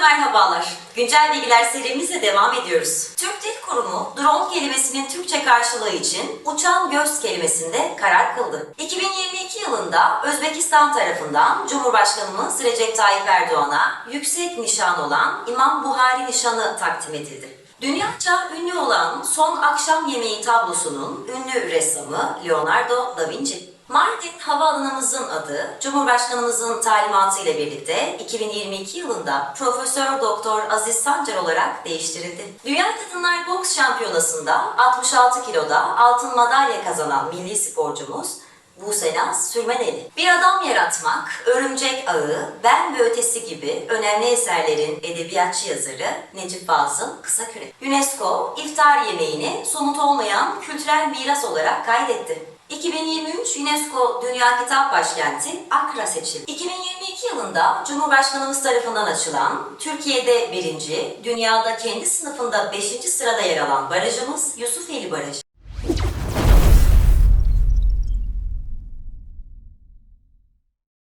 merhabalar. Güncel bilgiler serimizle devam ediyoruz. Türk Dil Kurumu, drone kelimesinin Türkçe karşılığı için uçan göz kelimesinde karar kıldı. 2022 yılında Özbekistan tarafından Cumhurbaşkanımız Recep Tayyip Erdoğan'a yüksek nişan olan İmam Buhari nişanı takdim edildi. Dünyaca ünlü olan Son Akşam Yemeği tablosunun ünlü ressamı Leonardo da Vinci. Mardin Havaalanımızın adı Cumhurbaşkanımızın talimatı ile birlikte 2022 yılında Profesör Doktor Aziz Sancar olarak değiştirildi. Dünya Kadınlar Boks Şampiyonası'nda 66 kiloda altın madalya kazanan milli sporcumuz Buse Naz Sürmeneli. Bir adam yaratmak, örümcek ağı, ben ve ötesi gibi önemli eserlerin edebiyatçı yazarı Necip Fazıl Kısakürek. UNESCO iftar yemeğini somut olmayan kültürel miras olarak kaydetti. 2023 UNESCO Dünya Kitap Başkenti Akra seçildi. 2022 yılında Cumhurbaşkanımız tarafından açılan, Türkiye'de birinci, dünyada kendi sınıfında 5. sırada yer alan barajımız Yusufeli Barajı.